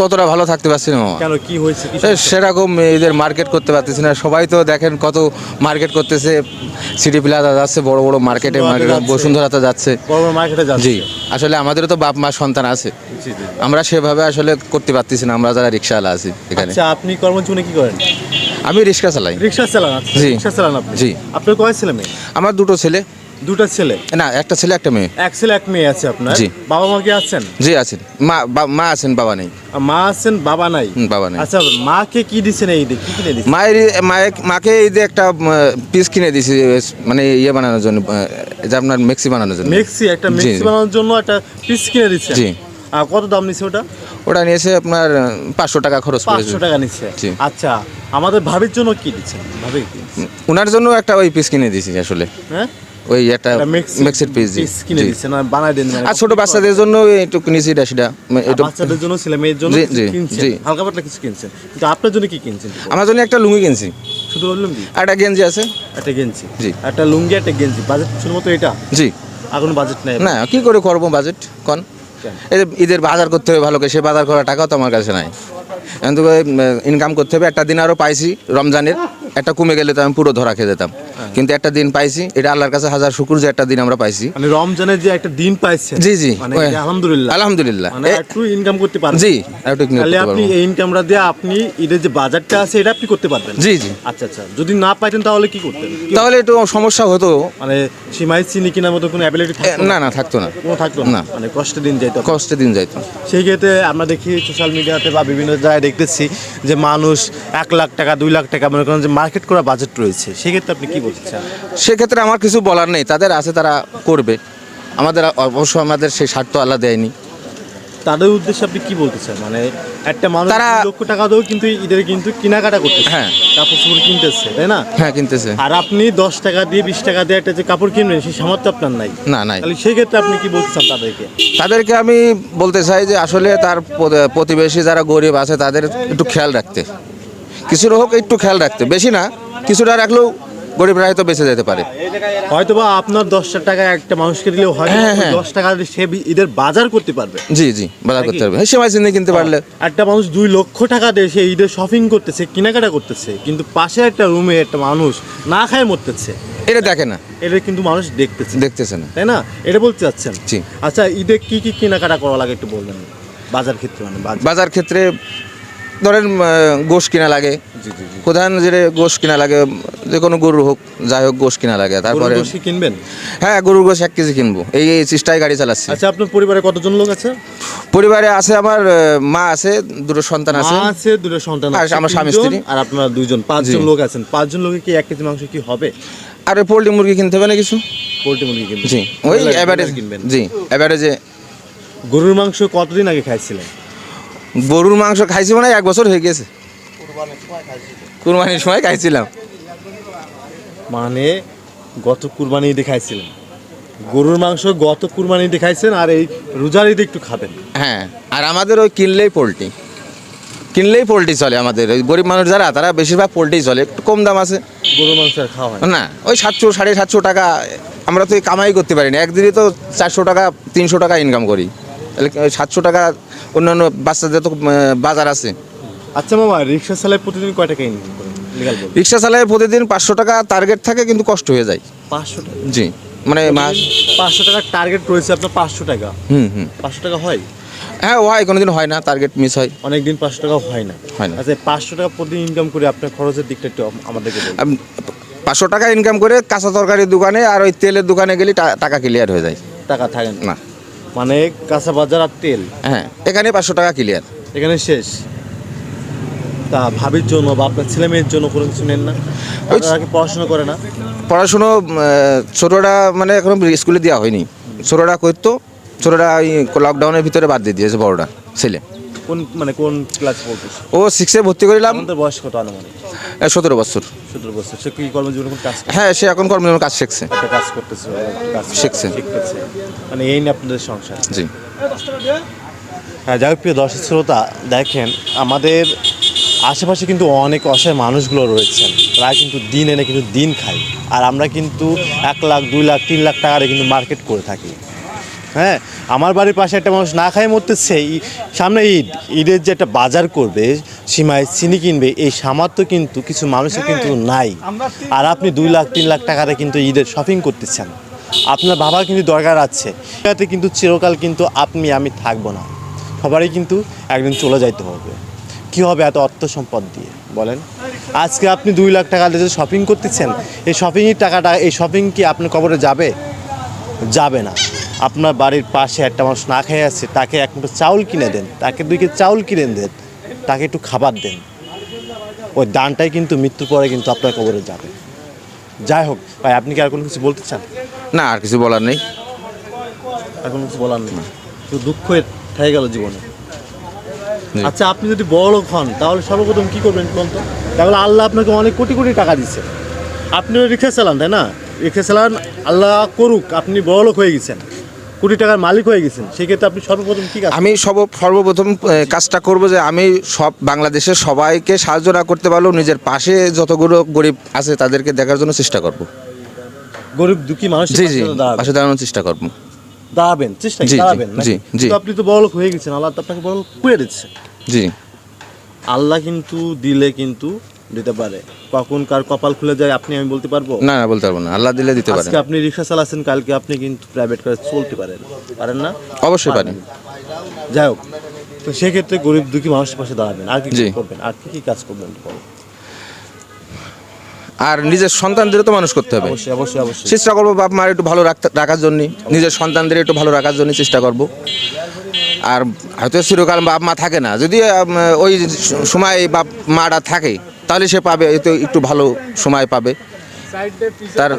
ততটা ভালো থাকতে পারছি না মামা। কেন কি হয়েছে সেরকম এদের মার্কেট করতে পারতেছি না। সবাই তো দেখেন কত মার্কেট করতেছে। সিটি প্লাজা যাচ্ছে বড় বড় মার্কেটে বসুন্ধরাতে যাচ্ছে। যাচ্ছে। বড় বড় মার্কেটে যাচ্ছে। জি। আসলে আমাদেরও তো বাপ মা সন্তান আছে। আমরা সেভাবে আসলে করতে পারতেছি না। আমরা যারা রিক্সাওয়ালা আছি এখানে। আচ্ছা আপনি কর্মজীবনে কি করেন? আমি রিক্সা চালাই। রিক্সা চালান আচ্ছা, জি। রিক্সা চালান আপনি? জি। আপনার কয় ছেলে মেয়ে? আমার দুটো ছেলে। দুটো ছেলে? না একটা ছেলে একটা মেয়ে। এক ছেলে এক মেয়ে আছে আপনার? জি। বাবা মা কি আছেন? জি আছেন। মা বা- মা আছেন বাবা নেই। মা আছেন বাবা নাই? হুম, বাবা নেই। আচ্ছা মাকে কি দিচ্ছেন এই দিক কি কিনে দিচ্ছেন মায়ের মায়ের মাকে এই যে একটা পিস কিনে দিয়েছি মানে ইয়ে বানানোর জন্য আহ, যে আপনার মেক্সি বানানোর জন্য। মেক্সি একটা জি, মেক্সি জি। বানানোর জন্য একটা পিস কিনে দিচ্ছেন জি। আর কত দাম নিচ্ছে ওটা? ওটা নিয়েছে আপনার পাঁচশো টাকা খরচ পাঁচশো টাকা নিচ্ছে জি। আচ্ছা আমাদের ভাবির জন্য কি দিচ্ছেন ভাবি কি? ওনার জন্য একটা ওই পিস কিনে দিয়েছি আসলে। হ্যাঁ? ওই একটা একটা মেক্সি পিস কিনে। দিচ্ছেন বানাই দেন আর ছোট বাচ্চাদের জন্য একটু কিনেছি এটা সেটা। বাচ্চাদের জন্য ছেলে মেয়ের জন্য কিনছেন? হালকা পাতলা কিছু কিনছেন? কিন্তু আপনার জন্য কি কিনছেন? আমার জন্য একটা লুঙ্গি কিনছি। শুধু আর একটা গেঞ্জি আছে। একটা গেঞ্জি। জি। একটা লুঙ্গি একটা গেঞ্জি। বাজেট শুধুমাত্র এটা? জি। আর কোনো বাজেট নেই। না কি করে করব বাজেট? কন? ঈদের বাজার করতে হবে ভালো করে সে বাজার করার টাকাও তো আমার কাছে নাই। ইনকাম করতে হবে। একটা দিন আরও পাইছি রমজানের। একটা কমে গেলে তো আমি পুরো ধরা খেয়ে যেতাম। হ্যাঁ। কিন্তু একটা দিন পাইছি এটা আল্লাহর কাছে হাজার শুকুর যে একটা দিন আমরা পাইছি। মানে রমজানের যে একটা দিন পাইছেন জি জি। মানে আলহামদুলিল্লাহ। আলহামদুলিল্লাহ। মানে একটু ইনকাম করতে পারবেন। জি একটু তাহলে আপনি এই ইনকামটা দিয়ে আপনি ঈদের যে বাজারটা আছে এটা আপনি করতে পারবেন? জি জি। আচ্ছা আচ্ছা। যদি না পাইতেন তাহলে কি করতেন? তাহলে একটু সমস্যা হতো। মানে সীমাই চিনি কেনার মতো কোনো অ্যাবিলিটি না? না থাকতো না। কোনো থাকতো না। না। মানে কষ্টে দিন যাইতো। কষ্টে দিন যাইতো। সেই ক্ষেত্রে আমরা দেখি সোশ্যাল মিডিয়াতে বা বিভিন্ন জায়গায় দেখতেছি যে মানুষ এক লাখ টাকা দুই লাখ টাকা মনে করেন যে মার্কেট করা বাজেট রয়েছে সেক্ষেত্রে আপনি কি বলতে চান? সেক্ষেত্রে আমার কিছু বলার নেই তাদের আছে তারা করবে। আমাদের অবশ্য আমাদের সেই স্বার্থ আল্লাহ দেয়নি। তাদের উদ্দেশ্যে আপনি কি বলতে চান? মানে একটা মানুষ তারা- লক্ষ টাকা দিয়েও কিন্তু ঈদের কিন্তু কেনাকাটা করতেছে। হ্যাঁ। কাপড় চোপড় কিনতেছে তাই না? হ্যাঁ কিনতেছে। আর আপনি দশ টাকা দিয়ে বিশ টাকা দিয়ে একটা যে কাপড় কিনবেন সেই সামর্থ্য আপনার নাই। না নাই। তাহলে সেই ক্ষেত্রে আপনি কি বলতে চান তাদেরকে? তাদেরকে আমি বলতে চাই যে আসলে তার প্রতিবেশী যারা গরিব আছে তাদের একটু খেয়াল রাখতে। কিছুটা হোক একটু খেয়াল রাখতে। বেশি না কিছুটা রাখলেও গরিবরা হয়তো বেঁচে যেতে পারে। হয়তো বা আপনার দশটা টাকা একটা মানুষকে দিলেও হয়তো হ্যাঁ, হ্যাঁ। দশ টাকা সে ঈদের বাজার করতে পারবে। জি জি বাজার করতে পারবে। হ্যাঁ সেমাই চিনি কিনতে পারলে। একটা মানুষ দুই লক্ষ টাকা দিয়ে সে ঈদের শপিং করতেছে কেনাকাটা করতেছে কিন্তু পাশে একটা রুমে একটা মানুষ না খায় মরতেছে। এটা দেখে না। এটা কিন্তু মানুষ দেখতেছে। দেখতেছে না। তাই না? এটা বলতে চাচ্ছেন? জি। আচ্ছা ঈদে কি কি কেনাকাটা করা লাগে একটু বলবেন? বাজার ক্ষেত্রে মানে বাজার ক্ষেত্রে ধরেন গোশ কিনা লাগে। প্রধান যে গোশ কিনা লাগে যে কোনো গরু হোক যাই হোক গোশ কিনা লাগে। তারপরে কিনবেন? হ্যাঁ গরুর গোশ এক কেজি কিনবো। এই এই চেষ্টায় গাড়ি চালাচ্ছি। আচ্ছা আপনার পরিবারে কতজন লোক আছে? পরিবারে আছে আমার মা আছে দুটো সন্তান আছে। আছে দুটো সন্তান আছে। আমার স্বামী স্ত্রী। আর আপনারা দুইজন পাঁচজন। লোক আছেন। পাঁচজন লোকে কি এক কেজি মাংস কি হবে? আর পোলট্রি মুরগি কিনতে হবে না কিছু? পোল্ট্রি মুরগি কিনবেন। জি ওই এভারেজ কিনবেন। জি এভারেজে গরুর মাংস কতদিন আগে খাইছিলেন? গরুর মাংস খাইছি মানে এক বছর হয়ে গেছে। কুরবানির সময় খাইছিলাম। মানে গত কুরবানি ঈদে খাইছিলেন। গরুর মাংস গত কুরবানি ঈদে খাইছেন আর এই রোজার ঈদে একটু খাবেন। হ্যাঁ আর আমাদের ওই কিনলেই পোলট্রি। কিনলেই পোলট্রি চলে আমাদের। ওই গরিব মানুষ যারা তারা বেশিরভাগ পোলট্রি চলে। একটু কম দাম আছে। গরুর মাংস আর খাওয়া হয় না। ওই সাতশো সাড়ে সাতশো টাকা আমরা তো এই কামাই করতে পারি না। একদিনে তো চারশো টাকা তিনশো টাকা ইনকাম করি। তাহলে ওই সাতশো টাকা অন্যান্য বাচ্চাদের তো বাজার আছে। আচ্ছা মামা রিক্সা চালায় প্রতিদিন কয় টাকা ইনকাম করেন রিক্সা চালায় প্রতিদিন পাঁচশো টাকা টার্গেট থাকে কিন্তু কষ্ট হয়ে যায়। পাঁচশো টাকা? জি মানে মাস পাঁচশো টাকার টার্গেট রয়েছে আপনার পাঁচশো টাকা। হুম হুম। পাঁচশো টাকা হয়? হ্যাঁ হয় কোনোদিন হয় না টার্গেট মিস হয়। অনেকদিন পাঁচশো টাকা হয় না। হয় না। আচ্ছা পাঁচশো টাকা প্রতিদিন ইনকাম করে আপনার খরচের দিকটা একটু আমাদেরকে পাঁচশো টাকা ইনকাম করে কাঁচা তরকারির দোকানে আর ওই তেলের দোকানে গেলে টাকা ক্লিয়ার হয়ে যায়। টাকা থাকে না। না। মানে কাঁচা বাজার আর তেল। হ্যাঁ এখানে পাঁচশো টাকা ক্লিয়ার এখানে শেষ। তা ভাবির জন্য বা আপনার ছেলে মেয়ের জন্য কোনো কিছু নেন না? কি পড়াশোনা করে না? পড়াশুনো ছোটোটা মানে এখন স্কুলে দেওয়া হয়নি। ছোটোটা করতো ছোটোটা ওই লকডাউনের ভিতরে বাদ দিয়ে দিয়েছে বড়োটা ছেলে। কোন মানে কোন ক্লাসে পড়তেছে? ও সিক্সে ভর্তি করিলাম। আমাদের বয়স কত আনুমানিক? সতেরো বছর। সতেরো বছর। সে কি কর্মজীবনে কোন কাজ হ্যাঁ সে এখন কর্মজীবন কাজ শিখছে। একটা কাজ করতেছে কাজ শিখছে। শিখতেছে। মানে এই নিয়ে আপনাদের সংসার। জি। হ্যাঁ যাই হোক প্রিয় দর্শক শ্রোতা দেখেন আমাদের আশেপাশে কিন্তু অনেক অসহায় মানুষগুলো রয়েছেন। তারা কিন্তু দিন এনে কিন্তু দিন খায়। আর আমরা কিন্তু এক লাখ দুই লাখ তিন লাখ টাকারে কিন্তু মার্কেট করে থাকি। হ্যাঁ আমার বাড়ির পাশে একটা মানুষ না খায় মরতেছে সামনে ঈদ। ঈদের যে একটা বাজার করবে সীমায় চিনি কিনবে এই সামর্থ্য কিন্তু কিছু মানুষের কিন্তু নাই। আর আপনি দুই লাখ তিন লাখ টাকাতে কিন্তু ঈদের শপিং করতেছেন। আপনার বাবার কিন্তু দরকার আছে। এটাতে কিন্তু চিরকাল কিন্তু আপনি আমি থাকব না। সবারই কিন্তু একদিন চলে যাইতে হবে। কি হবে এত অর্থ সম্পদ দিয়ে? বলেন। আজকে আপনি দুই লাখ টাকা দিয়ে শপিং করতেছেন এই শপিংয়ের টাকাটা এই শপিং কি আপনার কবরে যাবে? যাবে না। আপনার বাড়ির পাশে একটা মানুষ না খেয়ে আছে তাকে এক মুঠো চাউল কিনে দেন তাকে দুই কেজি চাউল কিনে দেন তাকে একটু খাবার দেন। ওই দানটাই কিন্তু মৃত্যুর পরে কিন্তু আপনার কবরে যাবে। যাই হোক ভাই আপনি কি আর কোনো কিছু বলতে চান? না আর কিছু বলার নেই। আর কোনো কিছু বলার নেই? তো দুঃখ থেকে গেল জীবনে। আচ্ছা আপনি যদি বড় লোক হন তাহলে সর্বপ্রথম কী করবেন কোন তো? তাহলে আল্লাহ আপনাকে অনেক কোটি কোটি টাকা দিচ্ছে আপনিও রিক্সা চালান তাই না? রিক্সা চালান আল্লাহ করুক আপনি বড় লোক হয়ে গেছেন। কোটি টাকার মালিক হয়ে গেছেন সেক্ষেত্রে আপনি সর্বপ্রথম কি আমি সব সর্বপ্রথম কাজটা করব যে আমি সব বাংলাদেশের সবাইকে সাহায্য না করতে পারলেও নিজের পাশে যতগুলো গরিব আছে তাদেরকে দেখার জন্য চেষ্টা করব। গরিব দুঃখী মানুষ জি জি পাশে দাঁড়ানোর চেষ্টা করব। দাঁড়াবেন চেষ্টা দাঁড়াবেন জি, জি। আপনি তো বড়লোক হয়ে গেছেন আল্লাহ তো আপনাকে বড় করে দিচ্ছে। জি। আল্লাহ কিন্তু দিলে কিন্তু দিতে পারে। কখন কার কপাল খুলে যায় আপনি আমি বলতে পারব? না না বলতে পারব না। আল্লাহ দিলে দিতে পারেন। আজকে আপনি রিক্সা চালাচ্ছেন কালকে আপনি কিন্তু প্রাইভেট কারে চলতে পারেন। পারেন না? অবশ্যই পারেন। যাই হোক তো সেক্ষেত্রে গরিব দুঃখী মানুষের পাশে দাঁড়াবেন। আর কি করবেন? আর কি কি কাজ করবেন আর নিজের সন্তানদেরও তো মানুষ করতে হবে। অবশ্যই অবশ্যই অবশ্যই। চেষ্টা করব বাপ মার একটু ভালো রাখার জন্য নিজের সন্তানদের একটু ভালো রাখার জন্য চেষ্টা করব। আর হয়তো চিরকাল বাপ মা থাকে না। যদি ওই সময় বাপ মাটা থাকে। তাহলে সে পাবে এতে একটু ভালো সময় পাবে। তার